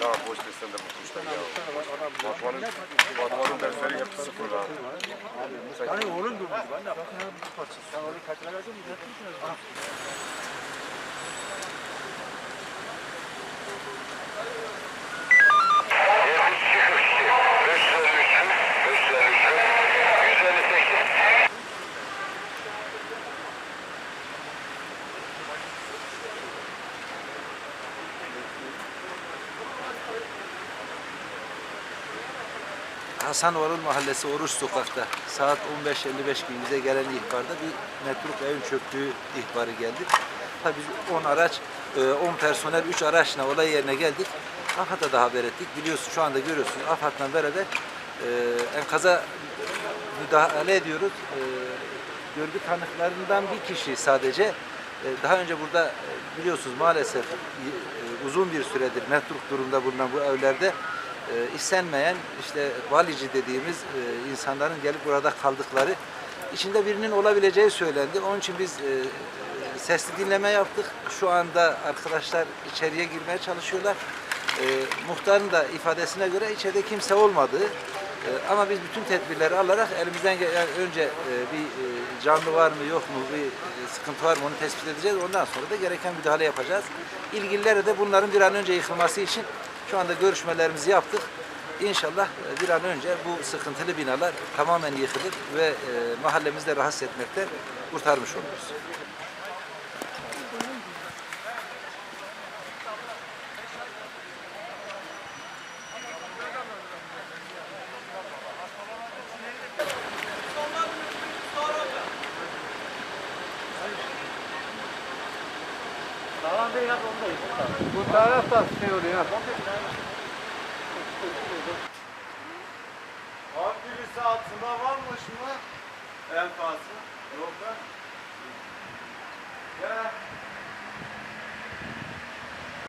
Ya boş desen de bu kuşlar ya. Batman'ın, Batman'ın dersleri hep sıfır ha. Yani oğlum durmuş. Ben de bakın ya bir parçası. Sen onu kaçına geldin mi? Hasan Varol Mahallesi Oruç Sokak'ta saat 15.55 gibi bize gelen ihbarda bir metruk evin çöktüğü ihbarı geldi. Tabii biz 10 araç, e, 10 personel, 3 araçla olay yerine geldik. AFAD'a da haber ettik. Biliyorsun şu anda görüyorsunuz AFAD'la beraber e, enkaza müdahale ediyoruz. E, görgü tanıklarından bir kişi sadece e, daha önce burada e, biliyorsunuz maalesef e, uzun bir süredir metruk durumda bulunan bu evlerde e, istenmeyen işte valici dediğimiz e, insanların gelip burada kaldıkları içinde birinin olabileceği söylendi. Onun için biz e, sesli dinleme yaptık. Şu anda arkadaşlar içeriye girmeye çalışıyorlar. E, muhtarın da ifadesine göre içeride kimse olmadığı e, ama biz bütün tedbirleri alarak elimizden gelen önce e, bir e, canlı var mı yok mu bir e, sıkıntı var mı onu tespit edeceğiz. Ondan sonra da gereken müdahale yapacağız. İlgililere de bunların bir an önce yıkılması için şu anda görüşmelerimizi yaptık. İnşallah bir an önce bu sıkıntılı binalar tamamen yıkılır ve mahallemizde rahatsız etmekten kurtarmış oluruz. Bu taraf da şey oluyor. Abi birisi altında varmış mı? Enkazı. Yok lan.